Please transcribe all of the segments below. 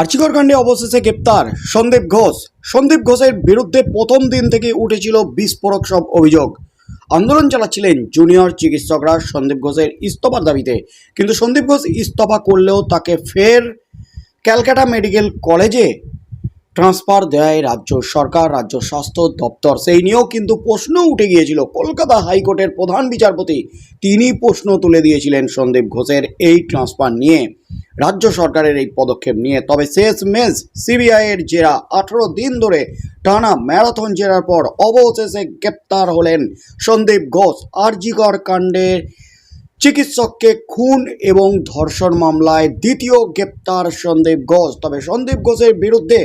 আর্চিকর কাণ্ডে অবশেষে গ্রেপ্তার সন্দীপ ঘোষ। সন্দীপ ঘোষের বিরুদ্ধে প্রথম দিন থেকে উঠেছিল বিস্ফোরক সব অভিযোগ। আন্দোলন চালাচ্ছিলেন জুনিয়র চিকিৎসকরা সন্দীপ ঘোষের ইস্তফার দাবিতে। কিন্তু সন্দীপ ঘোষ ইস্তফা করলেও তাকে ফের ক্যালকাটা মেডিকেল কলেজে ট্রান্সফার দেয় রাজ্য সরকার, রাজ্য স্বাস্থ্য দপ্তর। সেই নিয়েও কিন্তু প্রশ্ন উঠে গিয়েছিল। কলকাতা হাইকোর্টের প্রধান বিচারপতি তিনি প্রশ্ন তুলে দিয়েছিলেন সন্দীপ ঘোষের এই ট্রান্সফার নিয়ে। রাজ্য সরকারের এই পদক্ষেপ নিয়ে। তবে শেষ মেজ সিবিআইয়ের জেরা আঠারো দিন ধরে টানা ম্যারাথন জেরার পর অবশেষে গ্রেপ্তার হলেন সন্দীপ ঘোষ। আরজিকর কাণ্ডের চিকিৎসককে খুন এবং ধর্ষণ মামলায় দ্বিতীয় গ্রেপ্তার সন্দীপ ঘোষ। তবে সন্দীপ ঘোষের বিরুদ্ধে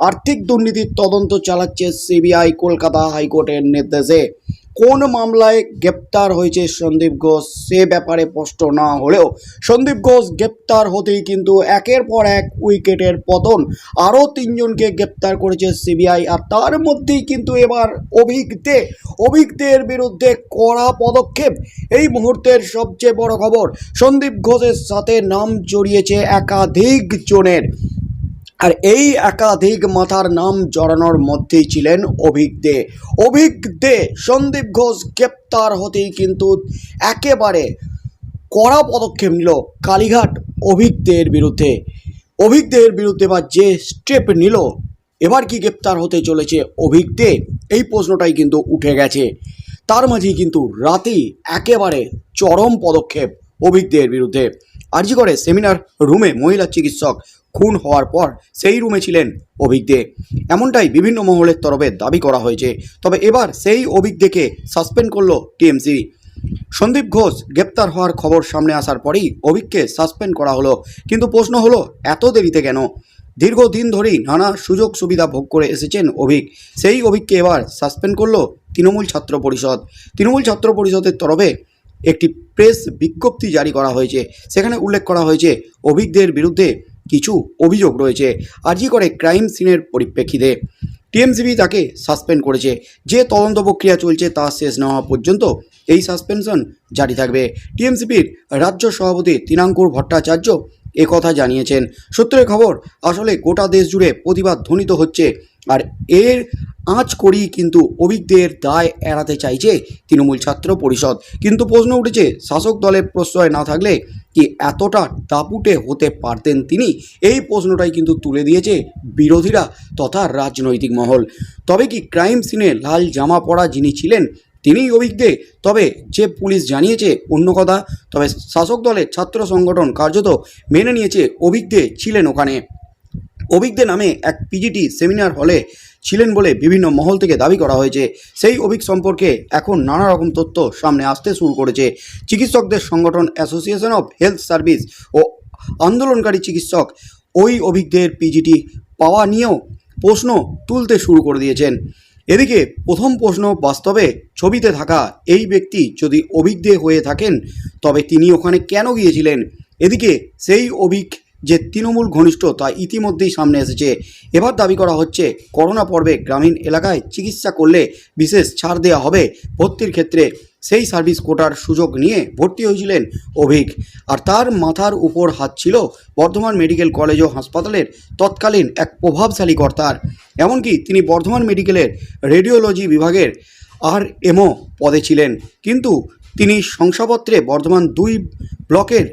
আর্থিক দুর্নীতির তদন্ত চালাচ্ছে সিবিআই কলকাতা হাইকোর্টের নির্দেশে। কোন মামলায় গ্রেপ্তার হয়েছে সন্দীপ ঘোষ সে ব্যাপারে স্পষ্ট না হলেও সন্দীপ ঘোষ গ্রেপ্তার হতেই কিন্তু একের পর এক উইকেটের পতন। আরও তিনজনকে গ্রেপ্তার করেছে সিবিআই আর তার মধ্যেই কিন্তু এবার অভিজ্ঞতে অভিজ্ঞদের বিরুদ্ধে কড়া পদক্ষেপ। এই মুহূর্তের সবচেয়ে বড় খবর, সন্দীপ ঘোষের সাথে নাম জড়িয়েছে একাধিক জনের। আর এই একাধিক মাথার নাম জড়ানোর মধ্যেই ছিলেন অভিজ্ঞদে দে। সন্দীপ ঘোষ গ্রেপ্তার হতেই কিন্তু একেবারে কড়া পদক্ষেপ নিল কালীঘাট অভিক অভিজ্ঞদের বিরুদ্ধে। অভিজ্ঞদের বিরুদ্ধে বা যে স্টেপ নিল, এবার কি গ্রেপ্তার হতে চলেছে অভিক দে? এই প্রশ্নটাই কিন্তু উঠে গেছে। তার মাঝেই কিন্তু রাতেই একেবারে চরম পদক্ষেপ অভিজ্ঞদের বিরুদ্ধে। আর্জি করে সেমিনার রুমে মহিলা চিকিৎসক খুন হওয়ার পর সেই রুমে ছিলেন অভিজ্ঞদে এমনটাই বিভিন্ন মহলের তরফে দাবি করা হয়েছে। তবে এবার সেই অভিজ্ঞদেকে সাসপেন্ড করল টিএমসি। সন্দীপ ঘোষ গ্রেপ্তার হওয়ার খবর সামনে আসার পরেই অভিককে সাসপেন্ড করা হলো। কিন্তু প্রশ্ন হলো, এত দেরিতে কেন? দীর্ঘদিন ধরেই নানা সুযোগ সুবিধা ভোগ করে এসেছেন অভিক সেই অভিককে এবার সাসপেন্ড করল তৃণমূল ছাত্র পরিষদ। তৃণমূল ছাত্র পরিষদের তরফে একটি প্রেস বিজ্ঞপ্তি জারি করা হয়েছে। সেখানে উল্লেখ করা হয়েছে অভিকদের বিরুদ্ধে কিছু অভিযোগ রয়েছে। আর্জি করে ক্রাইম সিনের পরিপ্রেক্ষিতে টিএমসিবি তাকে সাসপেন্ড করেছে। যে তদন্ত প্রক্রিয়া চলছে তা শেষ না হওয়া পর্যন্ত এই সাসপেনশন জারি থাকবে। টিএমসিপির রাজ্য সভাপতি তিনাঙ্কুর ভট্টাচার্য একথা কথা জানিয়েছেন। সূত্রের খবর, আসলে গোটা দেশ জুড়ে প্রতিবাদ ধ্বনিত হচ্ছে। আর এর আঁচ করেই কিন্তু অভিজ্ঞদের দায় এড়াতে চাইছে তৃণমূল ছাত্র পরিষদ। কিন্তু প্রশ্ন উঠেছে, শাসক দলের প্রশ্রয় না থাকলে কি এতটা দাপুটে হতে পারতেন তিনি? এই প্রশ্নটাই কিন্তু তুলে দিয়েছে বিরোধীরা তথা রাজনৈতিক মহল। তবে কি ক্রাইম সিনে লাল জামা পরা যিনি ছিলেন, তিনিই অভিজ্ঞে? তবে যে পুলিশ জানিয়েছে, অন্য কথা। তবে শাসক দলের ছাত্র সংগঠন কার্যত মেনে নিয়েছে, অভিজ্ঞে ছিলেন ওখানে। অভিজ্ঞদের নামে এক পিজিটি সেমিনার হলে ছিলেন বলে বিভিন্ন মহল থেকে দাবি করা হয়েছে। সেই অভিক সম্পর্কে এখন নানা রকম তথ্য সামনে আসতে শুরু করেছে। চিকিৎসকদের সংগঠন অ্যাসোসিয়েশন অফ হেলথ সার্ভিস ও আন্দোলনকারী চিকিৎসক ওই অভিজ্ঞদের পিজিটি পাওয়া নিয়েও প্রশ্ন তুলতে শুরু করে দিয়েছেন। এদিকে প্রথম প্রশ্ন বাস্তবে ছবিতে থাকা এই ব্যক্তি যদি অভিজ্ঞ হয়ে থাকেন, তবে তিনি ওখানে কেন গিয়েছিলেন? এদিকে সেই অভিক যে তৃণমূল ঘনিষ্ঠ তা ইতিমধ্যেই সামনে এসেছে। এবার দাবি করা হচ্ছে, করোনা পর্বে গ্রামীণ এলাকায় চিকিৎসা করলে বিশেষ ছাড় দেওয়া হবে ভর্তির ক্ষেত্রে। সেই সার্ভিস কোটার সুযোগ নিয়ে ভর্তি হয়েছিলেন অভিক। আর তার মাথার উপর হাত ছিল বর্ধমান মেডিকেল কলেজ ও হাসপাতালের তৎকালীন এক প্রভাবশালী কর্তার। এমনকি তিনি বর্ধমান মেডিকেলের রেডিওলজি বিভাগের আর এমও পদে ছিলেন। কিন্তু তিনি শংসাপত্রে বর্ধমান দুই ব্লকের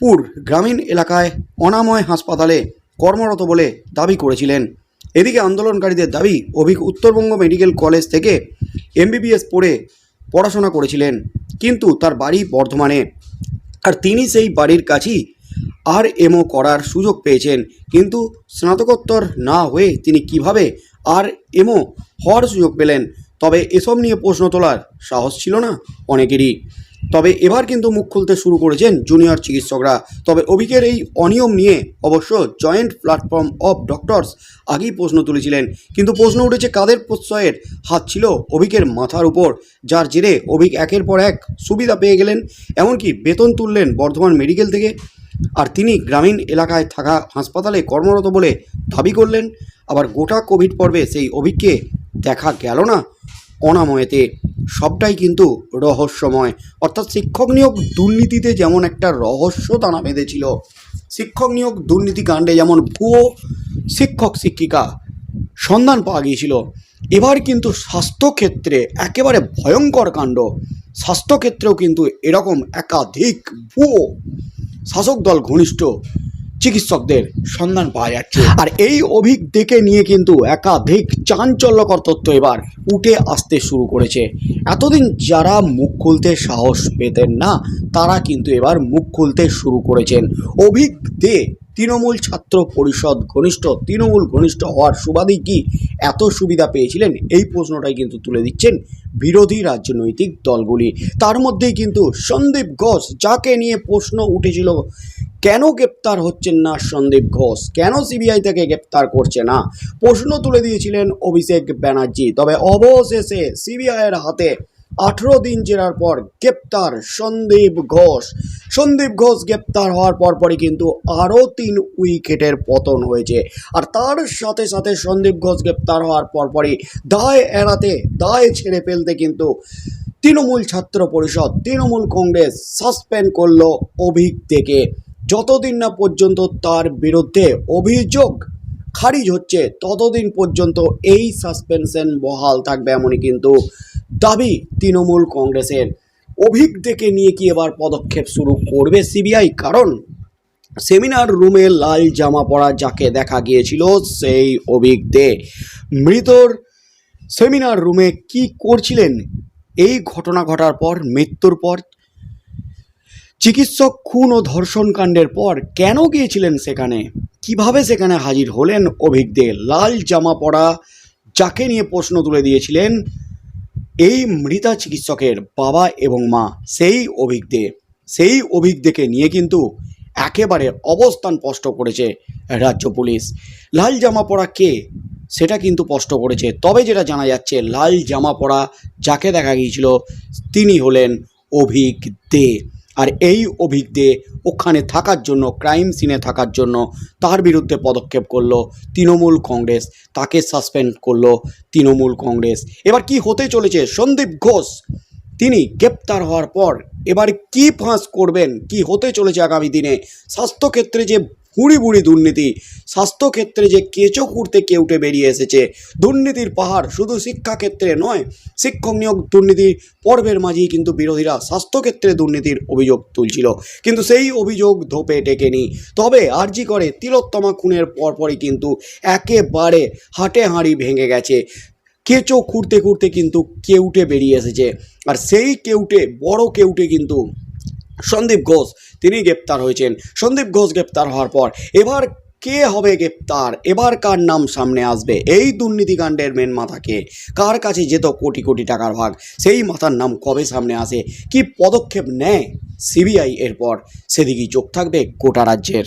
বামচাঁদপুর গ্রামীণ এলাকায় অনাময় হাসপাতালে কর্মরত বলে দাবি করেছিলেন। এদিকে আন্দোলনকারীদের দাবি অভিক উত্তরবঙ্গ মেডিকেল কলেজ থেকে এমবিবিএস পড়ে পড়াশোনা করেছিলেন, কিন্তু তার বাড়ি বর্ধমানে। আর তিনি সেই বাড়ির কাছেই আর এমও করার সুযোগ পেয়েছেন, কিন্তু স্নাতকোত্তর না হয়ে তিনি কীভাবে আর এমও হওয়ার সুযোগ পেলেন, তবে এসব নিয়ে প্রশ্ন তোলার সাহস ছিল না অনেকেরই। তবে এবার কিন্তু মুখ খুলতে শুরু করেছেন জুনিয়র চিকিৎসকরা। তবে অভিকের এই অনিয়ম নিয়ে অবশ্য জয়েন্ট প্ল্যাটফর্ম অফ ডক্টরস আগেই প্রশ্ন তুলেছিলেন। কিন্তু প্রশ্ন উঠেছে কাদের প্রশ্রয়ের? হাত ছিল অভিকের মাথার উপর। যার জেরে অভিক একের পর এক সুবিধা পেয়ে গেলেন, এমনকি বেতন তুললেন বর্ধমান মেডিকেল থেকে। আর তিনি গ্রামীণ এলাকায় থাকা হাসপাতালে কর্মরত বলে দাবি করলেন। আবার গোটা কোভিড পর্বে সেই অভিককে দেখা গেল না অনাময়েতে। সবটাই কিন্তু রহস্যময়। অর্থাৎ শিক্ষক নিয়োগ দুর্নীতিতে যেমন একটা রহস্য দানা বেঁধেছিল, শিক্ষক নিয়োগ দুর্নীতিকাণ্ডে যেমন ভুয়ো শিক্ষক শিক্ষিকা সন্ধান পাওয়া গিয়েছিল, এবার কিন্তু স্বাস্থ্যক্ষেত্রে একেবারে ভয়ঙ্কর কাণ্ড। স্বাস্থ্যক্ষেত্রেও কিন্তু এরকম একাধিক ভুয়ো শাসক দল ঘনিষ্ঠ চিকিৎসকদের সন্ধান পাওয়া যাচ্ছে। আর এই অভিজ্ঞকে নিয়ে কিন্তু একাধিক চাঞ্চল্যকর তথ্য এবার উঠে আসতে শুরু করেছে। এতদিন যারা মুখ খুলতে সাহস পেতেন না, তারা কিন্তু এবার মুখ খুলতে শুরু করেছেন। অভিক দে তৃণমূল ছাত্র পরিষদ ঘনিষ্ঠ, তৃণমূল ঘনিষ্ঠ হওয়ার সুবাদেই কি এত সুবিধা পেয়েছিলেন? এই প্রশ্নটাই কিন্তু তুলে দিচ্ছেন বিরোধী রাজনৈতিক দলগুলি। তার মধ্যেই কিন্তু সন্দীপ ঘোষ, যাকে নিয়ে প্রশ্ন উঠেছিল, কেন গ্রেপ্তার হচ্ছেন না সন্দীপ ঘোষ? কেন সিবিআই থেকে গ্রেপ্তার করছে না? প্রশ্ন তুলে দিয়েছিলেন অভিষেক ব্যানার্জি। তবে অবশেষে সিবিআইয়ের হাতে আঠেরো দিন জেরার পর গ্রেপ্তার সন্দীপ ঘোষ। সন্দীপ ঘোষ গ্রেপ্তার হওয়ার পরপরই কিন্তু আরও তিন উইকেটের পতন হয়েছে। আর তার সাথে সাথে সন্দীপ ঘোষ গ্রেপ্তার হওয়ার পরপরই দায় এড়াতে, দায় ছেড়ে ফেলতে কিন্তু তৃণমূল ছাত্র পরিষদ, তৃণমূল কংগ্রেস সাসপেন্ড করল অভিক থেকে যতদিন না পর্যন্ত তার বিরুদ্ধে অভিযোগ খারিজ হচ্ছে, ততদিন পর্যন্ত এই সাসপেনশন বহাল থাকবে এমনই কিন্তু দাবি তৃণমূল কংগ্রেসের। অভিক থেকে নিয়ে কি এবার পদক্ষেপ শুরু করবে সিবিআই? কারণ সেমিনার রুমে লাল জামা পরা যাকে দেখা গিয়েছিল সেই অভিক দে মৃতর সেমিনার রুমে কি করছিলেন? এই ঘটনা ঘটার পর, মৃত্যুর পর, চিকিৎসক খুন ও ধর্ষণ কাণ্ডের পর কেন গিয়েছিলেন সেখানে? কীভাবে সেখানে হাজির হলেন অভিক দে লাল জামা পরা যাকে নিয়ে প্রশ্ন তুলে দিয়েছিলেন এই মৃতা চিকিৎসকের বাবা এবং মা সেই অভিক দে সেই অভিক দেকে নিয়ে কিন্তু একেবারে অবস্থান স্পষ্ট করেছে রাজ্য পুলিশ। লাল জামা পরা কে? সেটা কিন্তু স্পষ্ট করেছে। তবে যেটা জানা যাচ্ছে, লাল জামা পরা যাকে দেখা গিয়েছিল, তিনি হলেন অভিক দে আর এই অভিজ্ঞে ওখানে থাকার জন্য ক্রাইম সিনে থাকার জন্য তার বিরুদ্ধে পদক্ষেপ করল তৃণমূল কংগ্রেস, তাকে সাসপেন্ড করল তৃণমূল কংগ্রেস। এবার কি হতে চলেছে? সন্দীপ ঘোষ, তিনি গ্রেপ্তার হওয়ার পর এবার কি ফাঁস করবেন? কি হতে চলেছে আগামী দিনে? স্বাস্থ্যক্ষেত্রে যে ভুড়ি ভুড়ি দুর্নীতি। স্বাস্থ্যক্ষেত্রে যে কেঁচো খুঁড়তে কেউটে বেরিয়ে এসেছে, দুর্নীতির পাহাড় শুধু শিক্ষাক্ষেত্রে নয়, শিক্ষক নিয়োগ দুর্নীতির পর্বের মাঝেই কিন্তু বিরোধীরা স্বাস্থ্যক্ষেত্রে দুর্নীতির অভিযোগ তুলছিল। কিন্তু সেই অভিযোগ ধোপে টেকেনি। তবে আরজি করে তিলোত্তমা খুনের পরপরই কিন্তু একেবারে হাটে হাঁড়ি ভেঙে গেছে। কেঁচো খুঁড়তে খুঁড়তে কিন্তু কেউটে বেরিয়ে এসেছে। আর সেই কেউটে বড় কেউটে কিন্তু সন্দীপ ঘোষ, তিনি গ্রেপ্তার হয়েছেন। সন্দীপ ঘোষ গ্রেপ্তার হওয়ার পর এবার কে হবে গ্রেপ্তার? এবার কার নাম সামনে আসবে? এই দুর্নীতিকাণ্ডের মেন মাথাকে কার কাছে যেত কোটি কোটি টাকার ভাগ? সেই মাথার নাম কবে সামনে আসে? কি পদক্ষেপ নেয়? সিবিআই এরপর সেদিকেই চোখ থাকবে গোটা রাজ্যের।